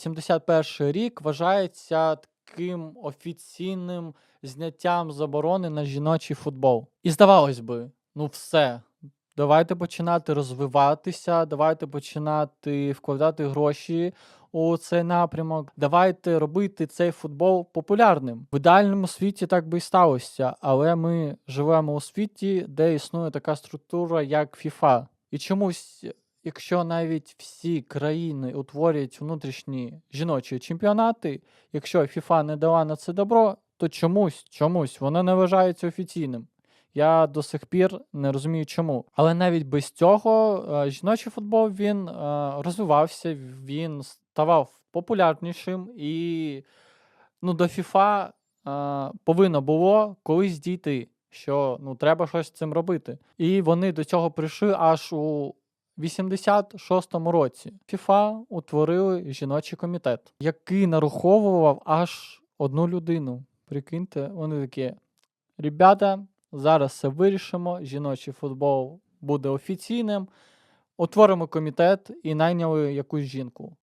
71 рік вважається таким офіційним зняттям заборони на жіночий футбол. І здавалось би, ну все. Давайте починати розвиватися, давайте починати вкладати гроші у цей напрямок. Давайте робити цей футбол популярним. В ідеальному світі так би і сталося, але ми живемо у світі, де існує така структура, як FIFA. І чомусь, якщо навіть всі країни утворюють внутрішні жіночі чемпіонати, якщо FIFA не дала на це добро, то чомусь, чомусь воно не вважається офіційним. Я до сих пір не розумію, чому. Але навіть без цього е, жіночий футбол він е, розвивався, він ставав популярнішим, і ну, до FIFA е, повинно було колись дійти, що ну, треба щось з цим робити. І вони до цього прийшли аж у 86-му році. ФІФА утворили жіночий комітет, який нараховував аж одну людину. Прикиньте, вони такі. Ребята, зараз все вирішимо. Жіночий футбол буде офіційним. Утворимо комітет і найняли якусь жінку.